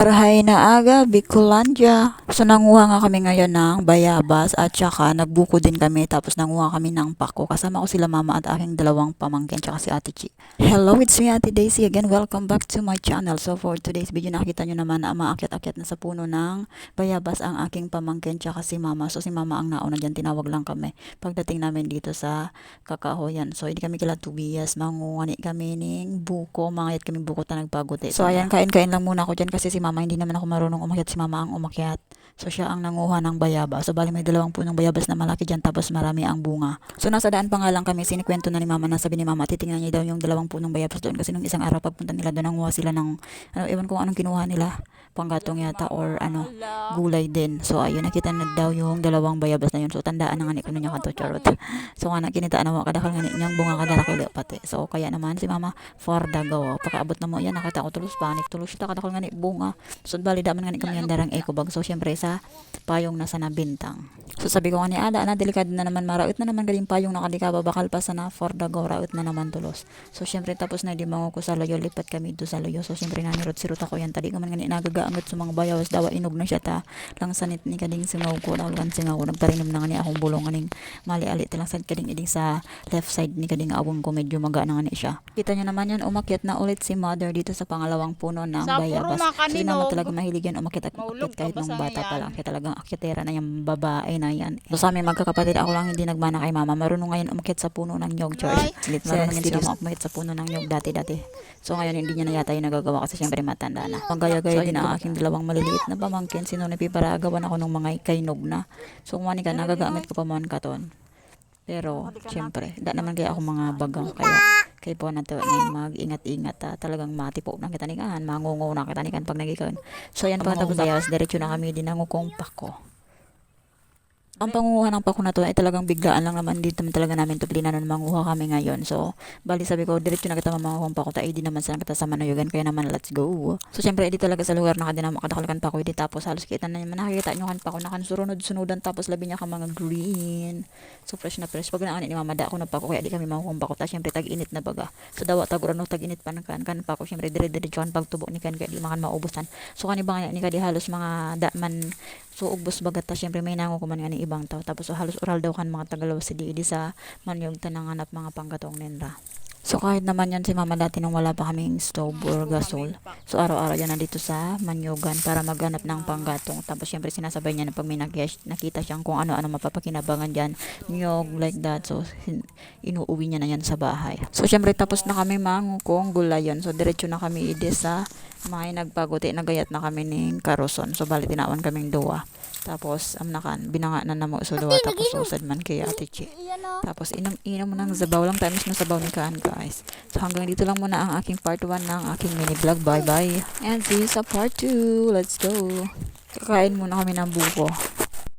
Parahay na aga, Bicolandia. So nanguha nga kami ngayon ng bayabas at saka nagbuko din kami tapos nanguha kami ng pako. Kasama ko sila mama at aking dalawang pamangkin tsaka si Ate Chi. Hello, it's me Ate Daisy again. Welcome back to my channel. So for today's video nakita nyo naman na maakyat-akyat na sa puno ng bayabas ang aking pamangkin tsaka si mama. So si mama ang nauna dyan, tinawag lang kami pagdating namin dito sa kakahoyan. So hindi kami kila tubiyas, mangungani kami ning buko, mangayat kami buko ta nagpagote. So ayan, kain-kain lang muna ako dyan kasi si mama hindi naman ako marunong umakyat, si mama ang umakyat. So siya ang nanguha ng bayabas. So bali may dalawang punong bayabas na malaki dyan tapos marami ang bunga. So nasa daan pa nga lang kami, sinikwento na ni mama, nasabi ni mama, titingnan niya daw yung dalawang punong bayabas doon kasi nung isang araw pagpunta nila doon, nanguha sila ng, ano, ewan ko anong kinuha nila, panggatong yata or ano, gulay din. So ayun, nakita na daw yung dalawang bayabas na yun. So tandaan na nga ni kuno niya kanto charot. So nga nakita na mo kadakal nga ni niyang bunga kadara kay pati. So kaya naman si mama for dagaw. Pakaabot na mo yan nakita ko tulos panik tulos kadakal nga ni bunga. So bali daman nga kami yan darang eco bag. So syempre sa payong nasa nabintang. So sabi ko nga ni Ada na delikado na naman marawit na naman galing payong nakadikaba bakal pa sa na for dagaw rawit na naman tulos. So syempre tapos na di mo ko sa loyo lipat kami do sa loyo. So syempre nanirot sirot ako yan tadi ko man nga ni nagagaangot sa mga bayawas dawa inog na siya ta lang sanit ni kading singaw ko na kan singaw ko nagparinom na nga ni akong bulong aning mali ali lang sa kading iding sa left side ni kading awong ko medyo maga na nga ni siya kita nyo naman yan umakyat na ulit si mother dito sa pangalawang puno ng Sa bayabas puro so si mama makaninog. talaga mahilig yan umakyat at umakyat kahit nung sa bata pa yan. lang. kaya talagang akyatera na yung babae na yan. So sa amin magkakapatid ako lang hindi nagmana kay mama. Marunong ngayon umakyat sa puno ng nyog George Lit marunong si mama umakyat sa puno ng nyog dati dati so ngayon hindi niya na yata yung nagagawa kasi syempre matanda na. Panggaya-gaya din ang aking dalawang maliliit na pamangkin sino na piparagawan ako ng mga kainog na. So kumani ka nagagamit ko pa man katon pero syempre da naman kaya ako mga bagang kaya kay po na to ni mag-ingat-ingat ta talagang matipo na kita nikan mangungo na kita nikan pag nagikan. So yan pa tapos diretso na kami din nangukong pako ang pangunguha ng pako na to ay talagang biglaan lang naman dito talaga namin to plinanon manguha kami ngayon. So, bali sabi ko, diretso na kita mamangukong pako ta, di naman sa kita sa manuyugan, kaya naman let's go. So, syempre, di talaga sa lugar na kada na makadakalkan pako, di tapos halos kita na naman nakikita nyo kan pako na kan surunod-sunudan tapos labi niya ka mga green. So, fresh na fresh. Pag naanit ni mama, da ako ng pako, kaya di kami mamukong pako ta, syempre, tag-init na baga. So, dawa tag ano, tag-init pa ng kan, kan pako, syempre, dire-diretso kan pagtubok ni kan, kaya di makan maubusan. So, kanibang ni kadi halos mga da man So ubos bagat ta syempre may nango kuman nga ni ibang tao tapos so, halos oral daw kan mga tagalaw si di sa manyog tananganap mga panggatong nila. So kahit naman yan si mama dati nung wala pa kaming stove or gasol. So araw-araw yan nandito sa manyogan para maghanap ng panggatong. Tapos syempre sinasabay niya na pag may nakita siyang kung ano-ano mapapakinabangan dyan. Nyog like that. So inuuwi niya na yan sa bahay. So syempre tapos na kami mangukong gulayon. So diretso na kami ide sa may nagpaguti. Nagayat na kami ng karoson. So bali tinawan kaming duwa. Tapos amnakan binanga na namo so duwa tapos usad man kay Ate Chi. Tapos inom-inom ng sabaw lang tayo na sabaw ni Kaan guys. So hanggang dito lang muna ang aking part 1 ng aking mini vlog. Bye bye. And see you sa part 2. Let's go. Kakain muna kami ng buko.